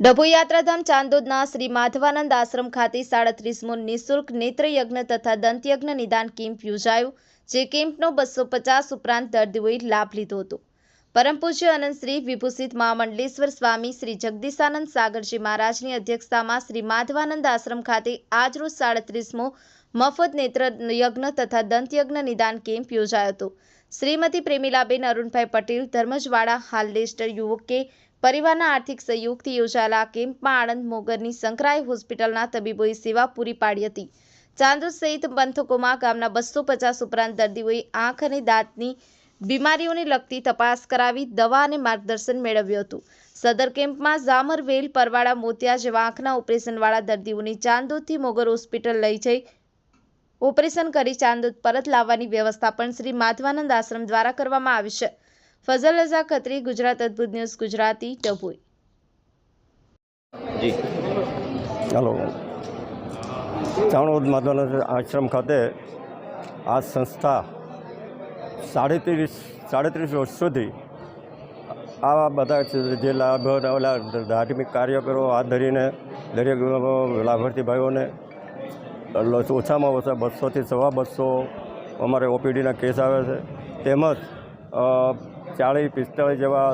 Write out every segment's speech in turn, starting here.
ડભોઈ યાત્રાધામ ચાંદોદના શ્રી માધવાનંદ આશ્રમ ખાતે સાડત્રીસમો નિઃશુલ્ક નેત્રયજ્ઞ તથા દંતયજ્ઞ નિદાન કેમ્પ યોજાયો, જે કેમ્પનો બસો પચાસ ઉપરાંત દર્દીઓએ લાભ લીધો હતો. પરમ પૂજ્ય અનંતશ્રી વિભૂષિત મહામંડલેશ્વર સ્વામી શ્રી જગદીશાનંદ સાગરજી મહારાજની અધ્યક્ષતામાં શ્રી માધવાનંદ આશ્રમ ખાતે આજરોજ સાડત્રીસમો મફત નેત્ર યજ્ઞ તથા દંતયજ્ઞ નિદાન કેમ્પ યોજાયો હતો. શ્રીમતી પ્રેમીલાબેન અરુણભાઈ પટેલ ધર્મજવાડા હાલ લેસ્ટર યુવકે પરિવારના આર્થિક સહયોગથી યોજાયેલા કેમ્પમાં આણંદ મોગરની સંકરાય હોસ્પિટલના તબીબોએ સેવા પૂરી પાડી હતી. ચાંદોદ સહિત પંથકોમાં ગામના બસો પચાસ ઉપરાંત દર્દીઓએ આંખ અને દાંતની બીમારીઓને લગતી તપાસ કરાવી દવા અને માર્ગદર્શન મેળવ્યું હતું. સદર કેમ્પમાં ઝામર વેલ પરવાળા, મોતિયા જેવા આંખના ઓપરેશનવાળા દર્દીઓને ચાંદોદથી મોગર હોસ્પિટલ લઈ જઈ ઓપરેશન કરી ચાંદોદ પરત લાવવાની વ્યવસ્થા પણ શ્રી માધવાનંદ આશ્રમ દ્વારા કરવામાં આવી છે. ફઝલ રઝા ખત્રી ગુજરાત અદ્ભુત ન્યૂઝ ગુજરાતી ડભોઈ હલો ચાણોદ માધવાનંદ આશ્રમ ખાતે આ સંસ્થા સાડત્રીસ સાડત્રીસ વર્ષોથી આવા બધા જે લાભ ઓલા ધાર્મિક કાર્યકરો હાથ ધરીને દરેક લાભાર્થી ભાઈઓને ઓછામાં ઓછા બસોથી સવા બસો અમારે ઓપીડીના કેસ આવે છે. તેમજ ચાળીસ પિસ્તાળીસ જેવા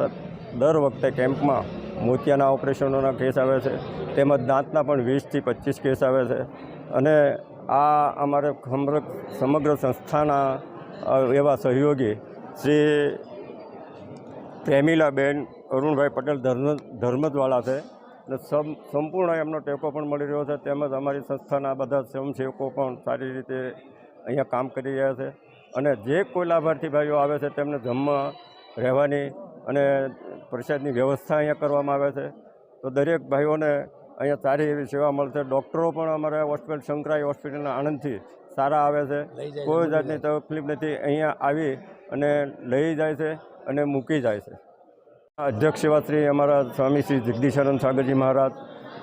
દર વખતે કેમ્પમાં મોતિયાના ઓપરેશનોના કેસ આવે છે. તેમજ દાંતના પણ વીસથી પચીસ કેસ આવે છે. અને આ અમારે સમગ્ર સંસ્થાના એવા સહયોગી શ્રી પ્રેમીલાબેન અરુણભાઈ પટેલ ધર્મ ધર્મદવાળા છે. અને સંપૂર્ણ એમનો ટેકો પણ મળી રહ્યો છે. તેમજ અમારી સંસ્થાના બધા સ્વયંસેવકો પણ સારી રીતે અહીંયા કામ કરી રહ્યા છે. અને જે કોઈ લાભાર્થી ભાઈઓ આવે છે તેમને જમવા રહેવાની અને પ્રસાદની વ્યવસ્થા અહીંયા કરવામાં આવે છે. તો દરેક ભાઈઓને અહીંયા સારી એવી સેવા મળશે ડૉક્ટરો પણ અમારા હોસ્પિટલ શંકરાઈ હોસ્પિટલના આણંદથી સારા આવે છે. કોઈ જાતની તકલીફ નથી. અહીંયા આવી અને લઈ જાય છે અને મૂકી જાય છે. અધ્યક્ષ એવા શ્રી અમારા સ્વામી શ્રી જગદીશાનંદ સાગરજી મહારાજ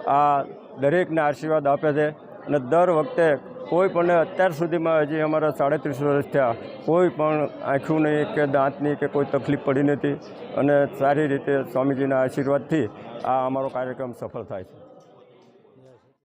આ દરેકને આશીર્વાદ આપે છે અને દર વખતે કોઈ પણ અત્યાર સુધીમાં હજી અમારા સાડત્રીસ વર્ષ થયા, કોઈ પણ આંખોની કે દાંતની કે કોઈ તકલીફ પડી નથી. અને સારી રીતે સ્વામીજીના આશીર્વાદથી આ અમારો કાર્યક્રમ સફળ થાય છે.